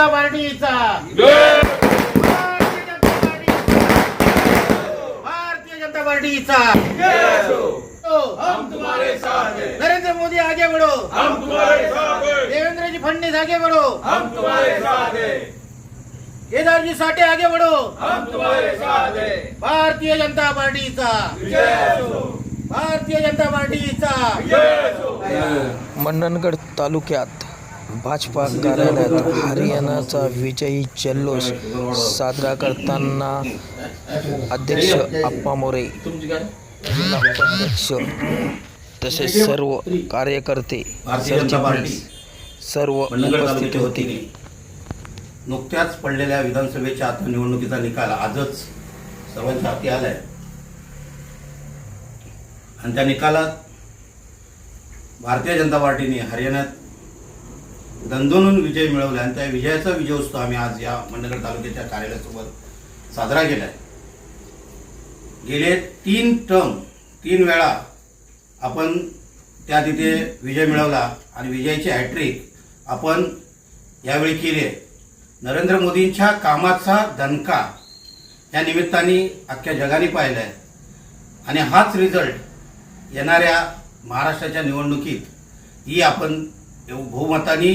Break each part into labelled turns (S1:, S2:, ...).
S1: जनता पार्टीचा.
S2: भारतीय जनता पार्टीचा. हो.
S1: नरेंद्र मोदी आगे बढ़ो. देवेंद्र जी फडणवीस आगे बढ़ो. केदारजी साठे आगे बढ़ो. भारतीय जनता पार्टीचा. भारतीय जनता पार्टीचा.
S3: मंडणगड तालुक्यात भाजपा कार्यालयात हरियाणाचा विजयी जल्लोष साजरा करताना अध्यक्ष अप्पा मोरे जिल्हा तसेच सर्व कार्यकर्ते सर्व उपस्थित होते.
S4: नुकत्याच पडलेल्या विधानसभेच्या आता निवडणुकीचा निकाल आजच सर्वांच्या हाती आलाय. आणि त्या निकालात भारतीय जनता पार्टीने हरियाणात दणदणून विजय मिळवला आणि त्या विजयाचा विजयोत्सव आम्ही आज या मंडणगड तालुक्याच्या कार्यालयासोबत साजरा केला आहे गेले तीन टर्म तीन वेळा आपण त्या तिथे विजय मिळवला आणि विजयाची हॅट्रिक आपण यावेळी केली आहे. नरेंद्र मोदींच्या कामाचा दणका या निमित्ताने अख्ख्या जगाने पाहिला आहे आणि हाच रिझल्ट येणाऱ्या महाराष्ट्राच्या निवडणुकीत ही आपण बहुमतानी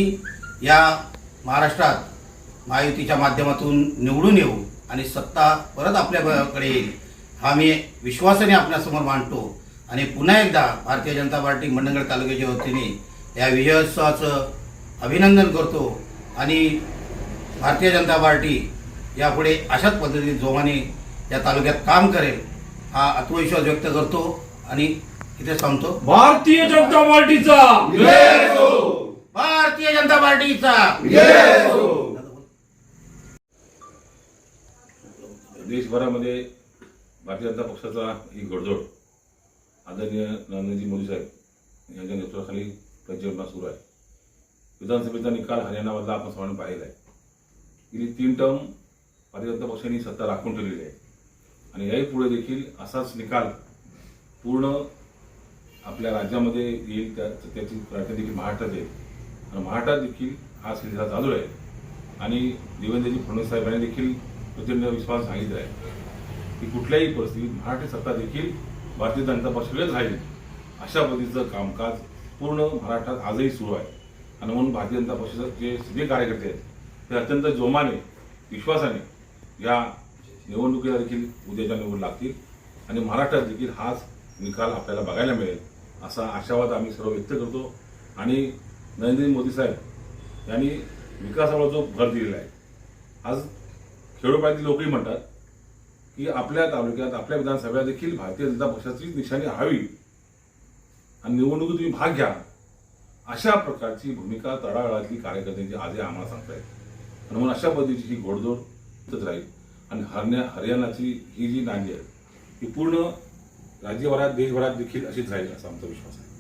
S4: या महाराष्ट्रात महायुतीच्या माध्यमातून निवडून येऊ आणि सत्ता परत आपल्याकडे येईल हा मी विश्वासाने आपल्यासमोर मांडतो. आणि पुन्हा एकदा भारतीय जनता पार्टी मंडणगड तालुक्याच्या वतीने या विजयोत्सवाचं अभिनंदन करतो आणि भारतीय जनता पार्टी यापुढे अशाच पद्धतीने जोमाने या तालुक्यात काम करेल हा आत्मविश्वास व्यक्त करतो आणि इथे सांगतो
S2: भारतीय जनता पार्टीचा
S1: भारतीय जनता पार्टीचा.
S5: देशभरामध्ये भारतीय जनता पक्षाचा ही गडजोड आदरणीय नरेंद्रजी मोदी साहेब यांच्या नेतृत्वाखाली प्रज्वलना सुरू आहे. विधानसभेचा निकाल हरियाणामधला आपण सर्वांनी पाहिला आहे. गेली तीन टर्म भारतीय जनता पक्षाने सत्ता राखून ठेवलेली आहे. आणि याही पुढे देखील असाच निकाल पूर्ण आपल्या राज्यामध्ये येईल त्या त्याची प्रार्थना देखील महाराष्ट्रात येईल. आणि महाराष्ट्रात देखील हा सिलसिला चालू आहे. आणि देवेंद्रजी फडणवीस साहेबांनी देखील प्रचंड विश्वास सांगितला आहे. की कुठल्याही परिस्थितीत मराठी सत्ता देखील भारतीय जनता पक्षाकडे राहील. अशा पद्धतीचं कामकाज पूर्ण महाराष्ट्रात आजही सुरू आहे. आणि म्हणून भारतीय जनता पक्षाचे जे सगळे कार्यकर्ते आहेत ते अत्यंत जोमाने विश्वासाने या निवडणुकीला देखील उद्याच्या निवड लागतील. आणि महाराष्ट्रात देखील हाच निकाल आपल्याला बघायला मिळेल असा आशावाद आम्ही सर्व व्यक्त करतो. आणि नरेंद्र मोदी साहेब यांनी विकासावर जो भर दिलेला आहे. आज खेडोपाड्यातील लोकही म्हणतात की आपल्या तालुक्यात आपल्या विधानसभेला देखील भारतीय जनता पक्षाचीच निशाणी हवी. आणि निवडणुकीत तुम्ही भाग घ्या. अशा प्रकारची भूमिका तळागाळातली कार्यकर्त्यांची आजही आम्हाला सांगतायत. आणि म्हणून अशा पद्धतीची ही घोडदौड होतच राहील. आणि हरण्या हरियाणाची ही जी नांदी आहे ती पूर्ण राज्यभरात देशभरात देखील अशीच राहील असा आमचा विश्वास आहे.